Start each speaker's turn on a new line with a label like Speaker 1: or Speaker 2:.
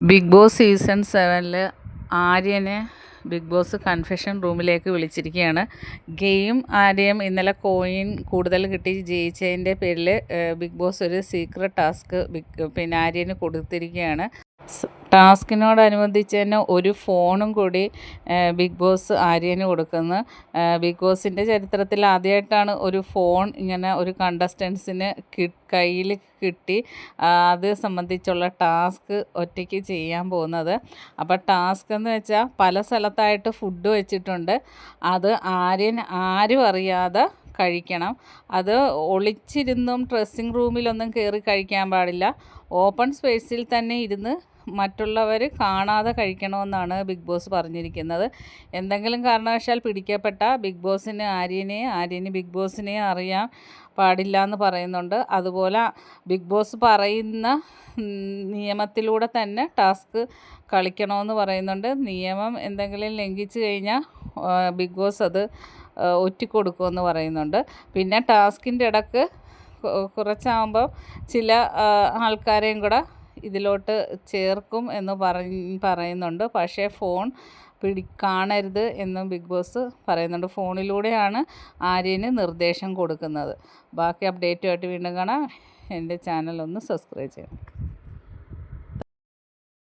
Speaker 1: Big boss season സെവനിൽ ആര്യനെ big boss confession റൂമിലേക്ക് വിളിച്ചിരിക്കുകയാണ്. Game ആര്യം ഇന്നലെ കോയിൻ കൂടുതൽ കിട്ടി ജയിച്ചതിന്റെ പേരിൽ ബിഗ് ബോസ് ഒരു സീക്രട്ട് ടാസ്ക് ബിഗ് പിന്നെ ആര്യന് കൊടുത്തിരിക്കുകയാണ്. ടാസ്കിനോടനുബന്ധിച്ച് തന്നെ ഒരു ഫോണും കൂടി ബിഗ് ബോസ് ആര്യന് കൊടുക്കുന്നു. ബിഗ് ബോസിന്റെ ചരിത്രത്തിൽ ആദ്യമായിട്ടാണ് ഒരു ഫോൺ ഇങ്ങനെ ഒരു കണ്ടസ്റ്റൻസിന് കയ്യിൽ കിട്ടി. അത് സംബന്ധിച്ചുള്ള ടാസ്ക് ഒറ്റയ്ക്ക് ചെയ്യാൻ പോകുന്നത്. അപ്പോൾ ടാസ്ക് എന്ന് വെച്ചാൽ പല സ്ഥലത്തായിട്ട് ഫുഡ് വെച്ചിട്ടുണ്ട്. അത് ആര്യൻ ആരും അറിയാതെ കഴിക്കണം. അത് ഒളിച്ചിരുന്നും ഡ്രസ്സിങ് റൂമിലൊന്നും കയറി കഴിക്കാൻ പാടില്ല. ഓപ്പൺ സ്പേസിൽ തന്നെ ഇരുന്ന് മറ്റുള്ളവർ കാണാതെ കഴിക്കണമെന്നാണ് ബിഗ് ബോസ് പറഞ്ഞിരിക്കുന്നത്. എന്തെങ്കിലും കാരണവശാൽ പിടിക്കപ്പെട്ട ബിഗ് ബോസിന് ആര്യനെ ആര്യന് ബിഗ് ബോസിനെ അറിയാൻ പാടില്ല എന്ന് പറയുന്നുണ്ട്. അതുപോലെ ബിഗ് ബോസ് പറയുന്ന നിയമത്തിലൂടെ തന്നെ ടാസ്ക് കളിക്കണമെന്ന് പറയുന്നുണ്ട്. നിയമം എന്തെങ്കിലും ലംഘിച്ചു കഴിഞ്ഞാൽ ബിഗ് ബോസ് അത് ഒറ്റിക്കൊടുക്കുമെന്ന് പറയുന്നുണ്ട്. പിന്നെ ടാസ്കിന്റെ ഇടയ്ക്ക് കുറച്ചാകുമ്പോൾ ചില ആൾക്കാരെയും കൂടെ ഇതിലോട്ട് ചേർക്കും എന്ന് പറയുന്നുണ്ട്. പക്ഷേ ഫോൺ പിടി കാണരുത് എന്നും ബിഗ് ബോസ് പറയുന്നുണ്ട്. ഫോണിലൂടെയാണ് ആര്യന് നിർദ്ദേശം കൊടുക്കുന്നത്. ബാക്കി അപ്ഡേറ്റുമായിട്ട് വീണ്ടും കാണാം. എന്റെ ചാനൽ ഒന്ന് സബ്സ്ക്രൈബ് ചെയ്യണം.